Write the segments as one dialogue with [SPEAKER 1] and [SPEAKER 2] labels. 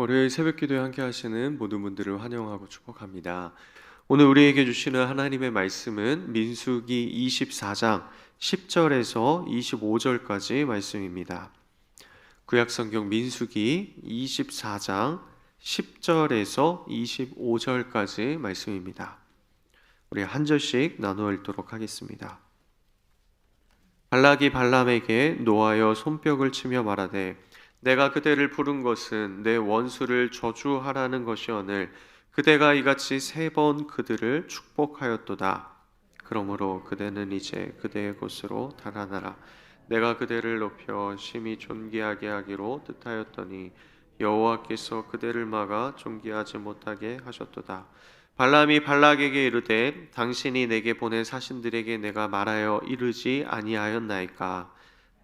[SPEAKER 1] 월요일 새벽 기도에 함께 하시는 모든 분들을 환영하고 축복합니다. 오늘 우리에게 주시는 하나님의 말씀은 민수기 24장 10절에서 25절까지 말씀입니다. 구약 성경 민수기 24장 10절에서 25절까지 말씀입니다. 우리 한 절씩 나누어 읽도록 하겠습니다. 발락이 발람에게 노하여 손뼉을 치며 말하되 내가 그대를 부른 것은 내 원수를 저주하라는 것이오늘 그대가 이같이 세 번 그들을 축복하였도다. 그러므로 그대는 이제 그대의 곳으로 달아나라. 내가 그대를 높여 심히 존귀하게 하기로 뜻하였더니 여호와께서 그대를 막아 존귀하지 못하게 하셨도다. 발람이 발락에게 이르되 당신이 내게 보낸 사신들에게 내가 말하여 이르지 아니하였나이까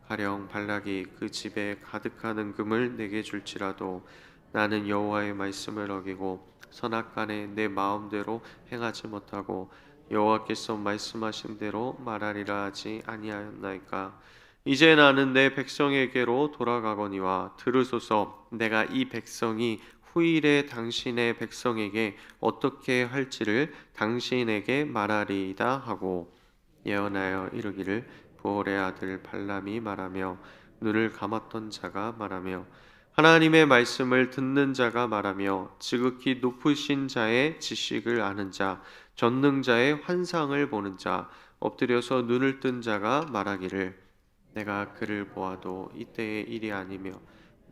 [SPEAKER 1] 가령 발락이 그 집에 가득한 금을 내게 줄지라도 나는 여호와의 말씀을 어기고 선악간에 내 마음대로 행하지 못하고 여호와께서 말씀하신 대로 말하리라 하지 아니하였나이까? 이제 나는 내 백성에게로 돌아가거니와 들으소서 내가 이 백성이 후일에 당신의 백성에게 어떻게 할지를 당신에게 말하리이다 하고 예언하여 이르기를 부올의 아들 발람이 말하며 눈을 감았던 자가 말하며 하나님의 말씀을 듣는 자가 말하며 지극히 높으신 자의 지식을 아는 자 전능자의 환상을 보는 자 엎드려서 눈을 뜬 자가 말하기를 내가 그를 보아도 이때의 일이 아니며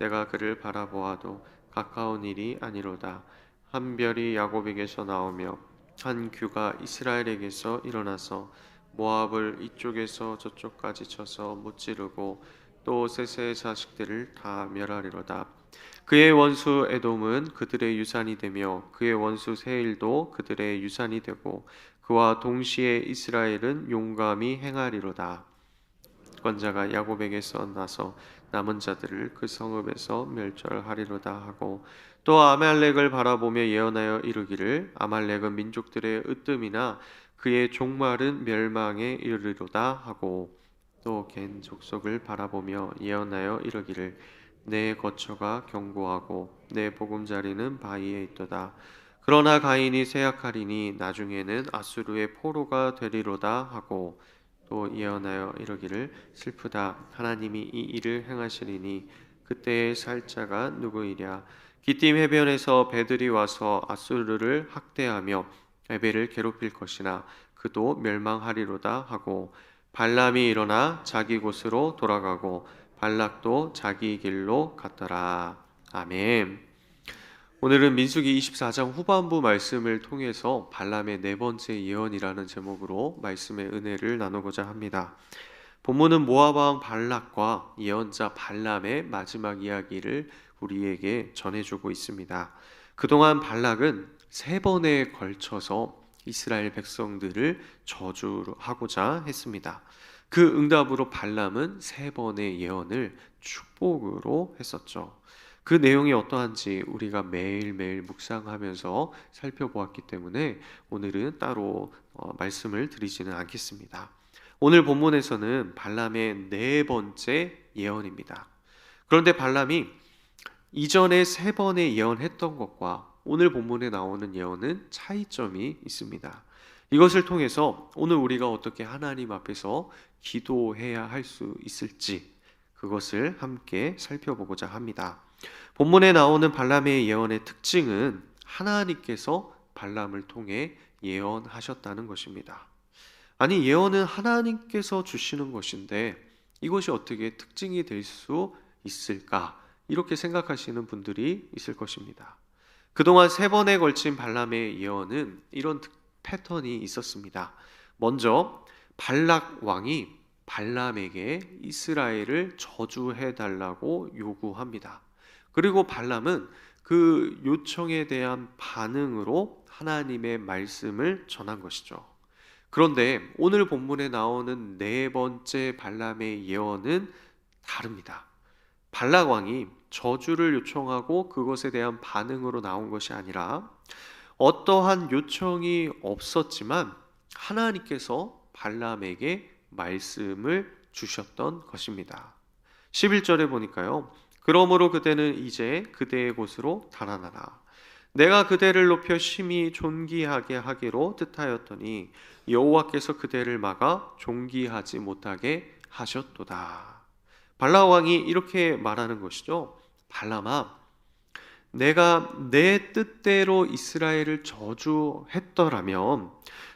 [SPEAKER 1] 내가 그를 바라보아도 가까운 일이 아니로다. 한 별이 야곱에게서 나오며 한 규가 이스라엘에게서 일어나서 모압을 이쪽에서 저쪽까지 쳐서 무찌르고 또 세세의 자식들을 다 멸하리로다. 그의 원수 에돔은 그들의 유산이 되며 그의 원수 세일도 그들의 유산이 되고 그와 동시에 이스라엘은 용감히 행하리로다. 권자가 야곱에게서 나서 남은 자들을 그 성읍에서 멸절하리로다 하고 또 아말렉을 바라보며 예언하여 이르기를 아말렉은 민족들의 으뜸이나 그의 종말은 멸망에 이르리로다 하고 또 갠 족속을 바라보며 예언하여 이르기를 내 거처가 견고하고 내 보금자리는 바위에 있도다. 그러나 가인이 쇠약하리니 나중에는 아수르의 포로가 되리로다 하고 또 예언하여 이르기를 슬프다. 하나님이 이 일을 행하시리니 그때의 살자가 누구이랴? 기띔 해변에서 배들이 와서 아수르를 학대하며 에벨을 괴롭힐 것이나 그도 멸망하리로다 하고 발람이 일어나 자기 곳으로 돌아가고 발락도 자기 길로 갔더라. 아멘. 오늘은 민수기 24장 후반부 말씀을 통해서 발람의 네 번째 예언이라는 제목으로 말씀의 은혜를 나누고자 합니다. 본문은 왕 발락과 예언자 발람의 마지막 이야기를 우리에게 전해주고 있습니다. 그동안 발락은 세 번에 걸쳐서 이스라엘 백성들을 저주하고자 했습니다. 그 응답으로 발람은 세 번의 예언을 축복으로 했었죠. 그 내용이 어떠한지 우리가 매일매일 묵상하면서 살펴보았기 때문에 오늘은 따로 어, 말씀을 드리지는 않겠습니다. 오늘 본문에서는 발람의 네 번째 예언입니다. 그런데 발람이 이전에 세 번의 예언했던 것과 오늘 본문에 나오는 예언은 차이점이 있습니다. 이것을 통해서 오늘 우리가 어떻게 하나님 앞에서 기도해야 할 수 있을지 그것을 함께 살펴보고자 합니다. 본문에 나오는 발람의 예언의 특징은 하나님께서 발람을 통해 예언하셨다는 것입니다. 아니 예언은 하나님께서 주시는 것인데 이것이 어떻게 특징이 될 수 있을까? 이렇게 생각하시는 분들이 있을 것입니다. 그동안 세 번에 걸친 발람의 예언은 이런 패턴이 있었습니다. 먼저 발락 왕이 발람에게 이스라엘을 저주해 달라고 요구합니다. 그리고 발람은 그 요청에 대한 반응으로 하나님의 말씀을 전한 것이죠. 그런데 오늘 본문에 나오는 네 번째 발람의 예언은 다릅니다. 발락 왕이 저주를 요청하고 그것에 대한 반응으로 나온 것이 아니라 어떠한 요청이 없었지만 하나님께서 발람에게 말씀을 주셨던 것입니다. 11절에 보니까요. 그러므로 그대는 이제 그대의 곳으로 달아나라. 내가 그대를 높여 심히 존귀하게 하기로 뜻하였더니 여호와께서 그대를 막아 존귀하지 못하게 하셨도다. 발라 왕이 이렇게 말하는 것이죠. 발람아, 내가 내 뜻대로 이스라엘을 저주했더라면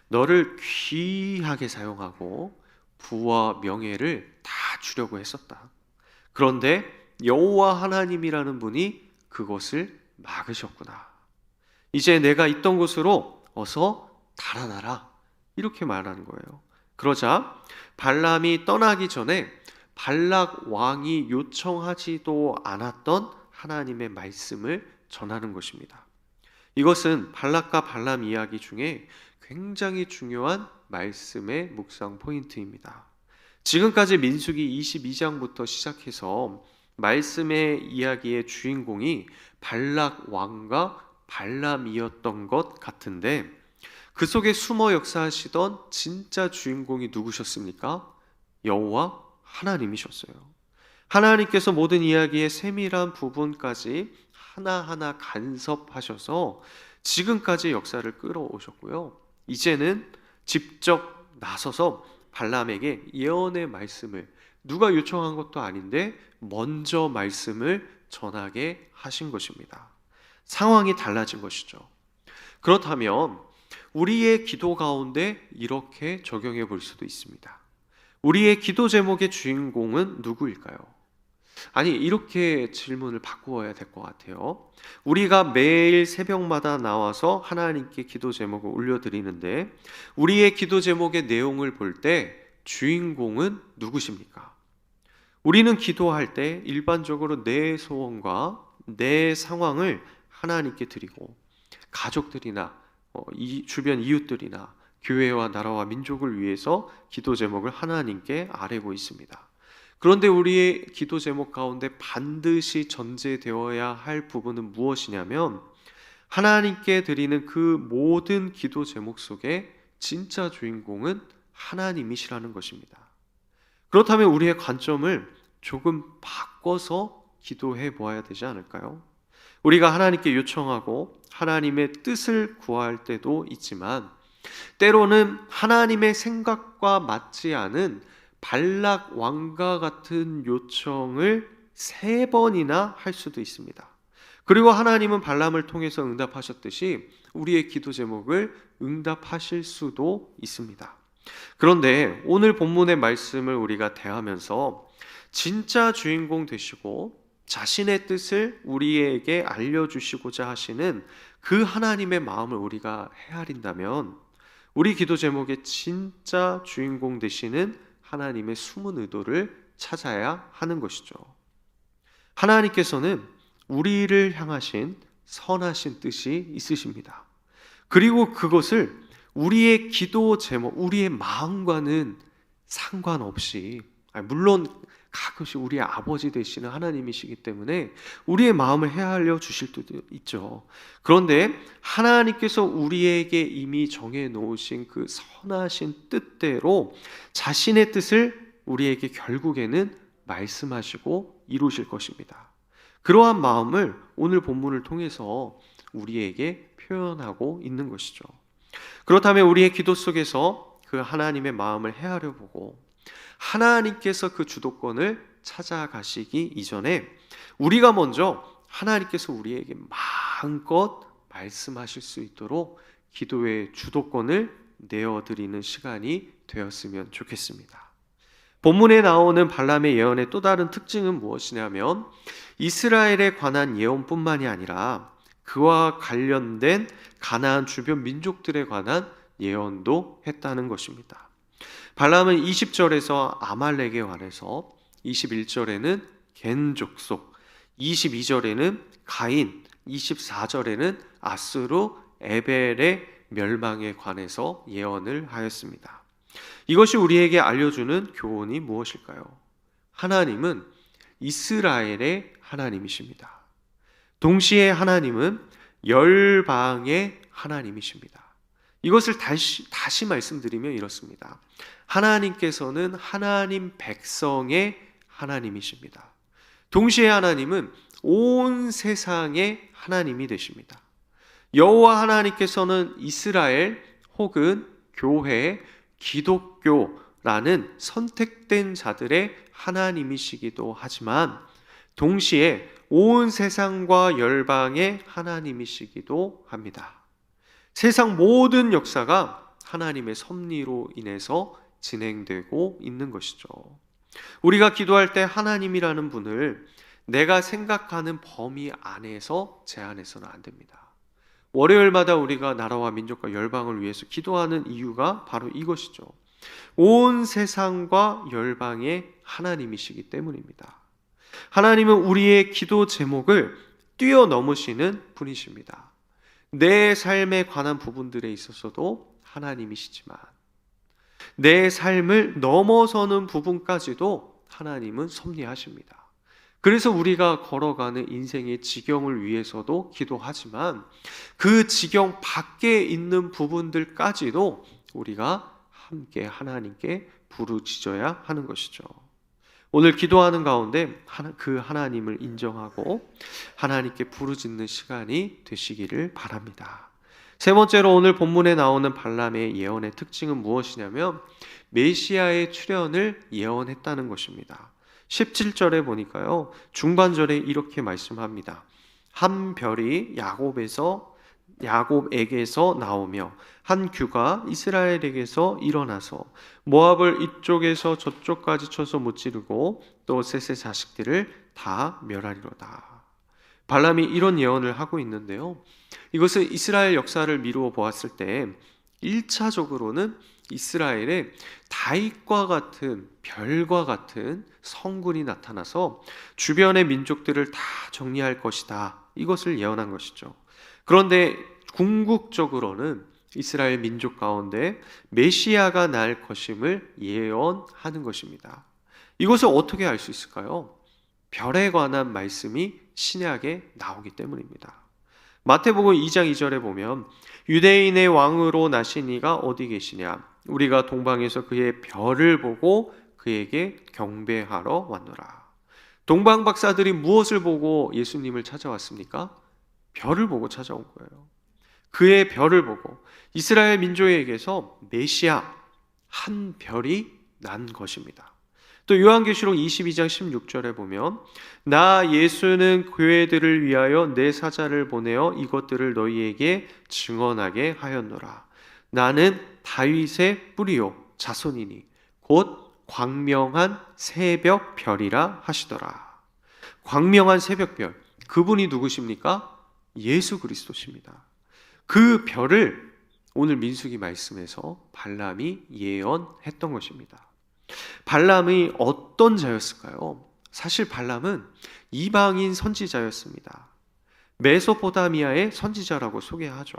[SPEAKER 1] 너를 귀하게 사용하고 부와 명예를 다 주려고 했었다. 그런데 여호와 하나님이라는 분이 그것을 막으셨구나. 이제 내가 있던 곳으로 어서 달아나라. 이렇게 말하는 거예요. 그러자 발람이 떠나기 전에 발락 왕이 요청하지도 않았던 하나님의 말씀을 전하는 것입니다. 이것은 발락과 발람 이야기 중에 굉장히 중요한 말씀의 묵상 포인트입니다. 지금까지 민수기 22장부터 시작해서 말씀의 이야기의 주인공이 발락 왕과 발람이었던 것 같은데 그 속에 숨어 역사하시던 진짜 주인공이 누구셨습니까? 여호와 하나님이셨어요. 하나님께서 모든 이야기의 세밀한 부분까지 하나하나 간섭하셔서 지금까지 역사를 끌어오셨고요. 이제는 직접 나서서 발람에게 예언의 말씀을 누가 요청한 것도 아닌데 먼저 말씀을 전하게 하신 것입니다. 상황이 달라진 것이죠. 그렇다면 우리의 기도 가운데 이렇게 적용해 볼 수도 있습니다. 우리의 기도 제목의 주인공은 누구일까요? 아니, 이렇게 질문을 바꾸어야 될 것 같아요. 우리가 매일 새벽마다 나와서 하나님께 기도 제목을 올려드리는데, 우리의 기도 제목의 내용을 볼 때 주인공은 누구십니까? 우리는 기도할 때 일반적으로 내 소원과 내 상황을 하나님께 드리고, 가족들이나 어, 이 주변 이웃들이나 교회와 나라와 민족을 위해서 기도 제목을 하나님께 아뢰고 있습니다. 그런데 우리의 기도 제목 가운데 반드시 전제되어야 할 부분은 무엇이냐면 하나님께 드리는 그 모든 기도 제목 속에 진짜 주인공은 하나님이시라는 것입니다. 그렇다면 우리의 관점을 조금 바꿔서 기도해 보아야 되지 않을까요? 우리가 하나님께 요청하고 하나님의 뜻을 구할 때도 있지만 때로는 하나님의 생각과 맞지 않은 발락 왕과 같은 요청을 세 번이나 할 수도 있습니다. 그리고 하나님은 발람을 통해서 응답하셨듯이 우리의 기도 제목을 응답하실 수도 있습니다. 그런데 오늘 본문의 말씀을 우리가 대하면서 진짜 주인공 되시고 자신의 뜻을 우리에게 알려주시고자 하시는 그 하나님의 마음을 우리가 헤아린다면 우리 기도 제목의 진짜 주인공 되시는 하나님의 숨은 의도를 찾아야 하는 것이죠. 하나님께서는 우리를 향하신 선하신 뜻이 있으십니다. 그리고 그것을 우리의 기도 제목, 우리의 마음과는 상관없이, 물론 가끔씩 우리의 아버지 되시는 하나님이시기 때문에 우리의 마음을 헤아려 주실 때도 있죠. 그런데 하나님께서 우리에게 이미 정해 놓으신 그 선하신 뜻대로 자신의 뜻을 우리에게 결국에는 말씀하시고 이루실 것입니다. 그러한 마음을 오늘 본문을 통해서 우리에게 표현하고 있는 것이죠. 그렇다면 우리의 기도 속에서 그 하나님의 마음을 헤아려 보고 하나님께서 그 주도권을 찾아가시기 이전에 우리가 먼저 하나님께서 우리에게 마음껏 말씀하실 수 있도록 기도의 주도권을 내어드리는 시간이 되었으면 좋겠습니다. 본문에 나오는 발람의 예언의 또 다른 특징은 무엇이냐면 이스라엘에 관한 예언뿐만이 아니라 그와 관련된 가나안 주변 민족들에 관한 예언도 했다는 것입니다. 발람은 20절에서 아말렉에 관해서 21절에는 겐 족속, 22절에는 가인, 24절에는 아스루 에벨의 멸망에 관해서 예언을 하였습니다. 이것이 우리에게 알려주는 교훈이 무엇일까요? 하나님은 이스라엘의 하나님이십니다. 동시에 하나님은 열방의 하나님이십니다. 이것을 다시, 다시 말씀드리면 이렇습니다. 하나님께서는 하나님 백성의 하나님이십니다. 동시에 하나님은 온 세상의 하나님이 되십니다. 여호와 하나님께서는 이스라엘 혹은 교회, 기독교라는 선택된 자들의 하나님이시기도 하지만 동시에 온 세상과 열방의 하나님이시기도 합니다. 세상 모든 역사가 하나님의 섭리로 인해서 진행되고 있는 것이죠. 우리가 기도할 때 하나님이라는 분을 내가 생각하는 범위 안에서 제한해서는 안 됩니다. 월요일마다 우리가 나라와 민족과 열방을 위해서 기도하는 이유가 바로 이것이죠. 온 세상과 열방의 하나님이시기 때문입니다. 하나님은 우리의 기도 제목을 뛰어넘으시는 분이십니다. 내 삶에 관한 부분들에 있어서도 하나님이시지만 내 삶을 넘어서는 부분까지도 하나님은 섭리하십니다. 그래서 우리가 걸어가는 인생의 지경을 위해서도 기도하지만 그 지경 밖에 있는 부분들까지도 우리가 함께 하나님께 부르짖어야 하는 것이죠. 오늘 기도하는 가운데 그 하나님을 인정하고 하나님께 부르짖는 시간이 되시기를 바랍니다. 세 번째로 오늘 본문에 나오는 발람의 예언의 특징은 무엇이냐면 메시아의 출현을 예언했다는 것입니다. 17절에 보니까요. 중반절에 이렇게 말씀합니다. 한 별이 야곱에서 야곱에게서 나오며 한 규가 이스라엘에게서 일어나서 모압을 이쪽에서 저쪽까지 쳐서 무찌르고 또 셋의 자식들을 다 멸하리로다. 발람이 이런 예언을 하고 있는데요. 이것은 이스라엘 역사를 미루어 보았을 때 1차적으로는 이스라엘에 다윗과 같은 별과 같은 성군이 나타나서 주변의 민족들을 다 정리할 것이다. 이것을 예언한 것이죠. 그런데 궁극적으로는 이스라엘 민족 가운데 메시아가 날 것임을 예언하는 것입니다. 이것을 어떻게 알 수 있을까요? 별에 관한 말씀이 신약에 나오기 때문입니다. 마태복음 2장 2절에 보면 유대인의 왕으로 나신 이가 어디 계시냐? 우리가 동방에서 그의 별을 보고 그에게 경배하러 왔노라. 동방 박사들이 무엇을 보고 예수님을 찾아왔습니까? 별을 보고 찾아온 거예요. 그의 별을 보고 이스라엘 민족에게서 메시아 한 별이 난 것입니다. 또 요한계시록 22장 16절에 보면 나 예수는 교회들을 위하여 내 사자를 보내어 이것들을 너희에게 증언하게 하였노라. 나는 다윗의 뿌리요 자손이니 곧 광명한 새벽 별이라 하시더라. 광명한 새벽별 그분이 누구십니까? 예수 그리스도십니다. 그 별을 오늘 민수기 말씀에서 발람이 예언했던 것입니다. 발람이 어떤 자였을까요? 사실 발람은 이방인 선지자였습니다. 메소포타미아의 선지자라고 소개하죠.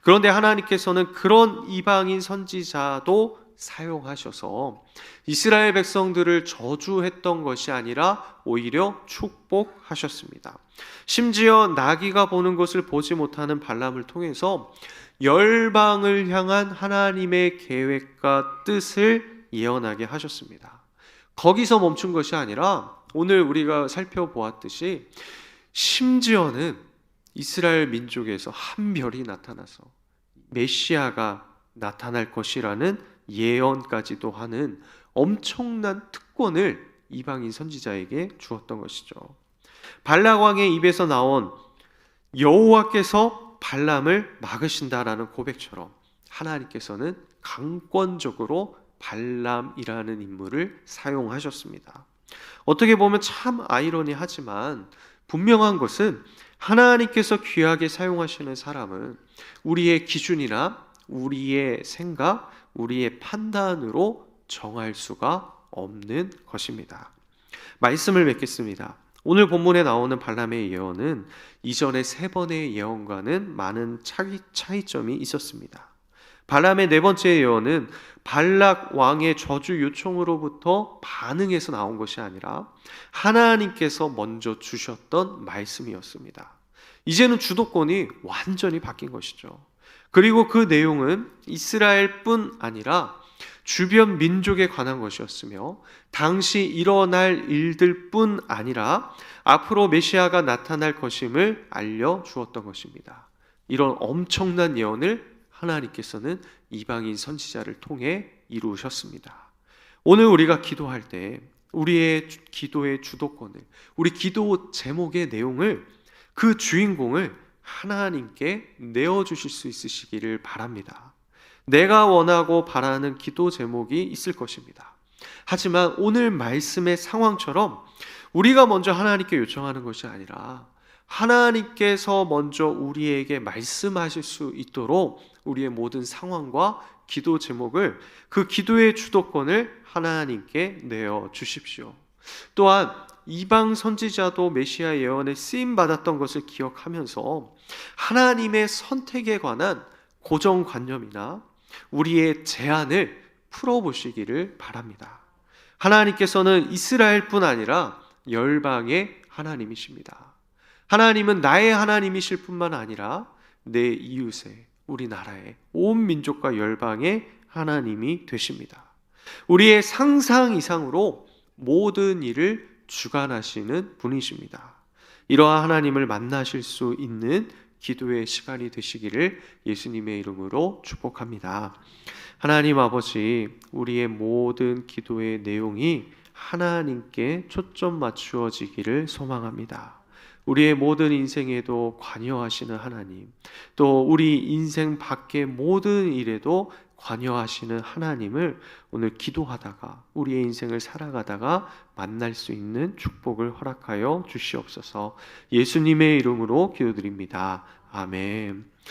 [SPEAKER 1] 그런데 하나님께서는 그런 이방인 선지자도 사용하셔서 이스라엘 백성들을 저주했던 것이 아니라 오히려 축복하셨습니다. 심지어 나귀가 보는 것을 보지 못하는 발람을 통해서 열방을 향한 하나님의 계획과 뜻을 예언하게 하셨습니다. 거기서 멈춘 것이 아니라 오늘 우리가 살펴보았듯이 심지어는 이스라엘 민족에서 한 별이 나타나서 메시아가 나타날 것이라는 예언까지도 하는 엄청난 특권을 이방인 선지자에게 주었던 것이죠. 발락 왕의 입에서 나온 여호와께서 발람을 막으신다라는 고백처럼 하나님께서는 강권적으로 발람이라는 인물을 사용하셨습니다. 어떻게 보면 참 아이러니하지만 분명한 것은 하나님께서 귀하게 사용하시는 사람은 우리의 기준이나 우리의 생각, 우리의 판단으로 정할 수가 없는 것입니다. 말씀을 맺겠습니다. 오늘 본문에 나오는 발람의 예언은 이전의 세 번의 예언과는 많은 차이, 차이점이 있었습니다. 발람의 네 번째 예언은 발락 왕의 저주 요청으로부터 반응해서 나온 것이 아니라 하나님께서 먼저 주셨던 말씀이었습니다. 이제는 주도권이 완전히 바뀐 것이죠. 그리고 그 내용은 이스라엘뿐 아니라 주변 민족에 관한 것이었으며 당시 일어날 일들뿐 아니라 앞으로 메시아가 나타날 것임을 알려 주었던 것입니다. 이런 엄청난 예언을 하나님께서는 이방인 선지자를 통해 이루셨습니다. 오늘 우리가 기도할 때 우리의 주- 기도의 주도권을 우리 기도 제목의 내용을 그 주인공을 하나님께 내어 주실 수 있으시기를 바랍니다. 내가 원하고 바라는 기도 제목이 있을 것입니다. 하지만 오늘 말씀의 상황처럼 우리가 먼저 하나님께 요청하는 것이 아니라 하나님께서 먼저 우리에게 말씀하실 수 있도록 우리의 모든 상황과 기도 제목을 그 기도의 주도권을 하나님께 내어 주십시오. 또한 이방 선지자도 메시아 예언에 쓰임 받았던 것을 기억하면서 하나님의 선택에 관한 고정관념이나 우리의 제안을 풀어보시기를 바랍니다. 하나님께서는 이스라엘뿐 아니라 열방의 하나님이십니다. 하나님은 나의 하나님이실 뿐만 아니라 내 이웃의 우리나라의 온 민족과 열방의 하나님이 되십니다. 우리의 상상 이상으로 모든 일을 주관하시는 분이십니다. 이러한 하나님을 만나실 수 있는 기도의 시간이 되시기를 예수님의 이름으로 축복합니다. 하나님 아버지, 우리의 모든 기도의 내용이 하나님께 초점 맞추어지기를 소망합니다. 우리의 모든 인생에도 관여하시는 하나님, 또 우리 인생 밖의 모든 일에도 관여하시는 하나님을 오늘 기도하다가 우리의 인생을 살아가다가 만날 수 있는 축복을 허락하여 주시옵소서. 예수님의 이름으로 기도드립니다. 아멘.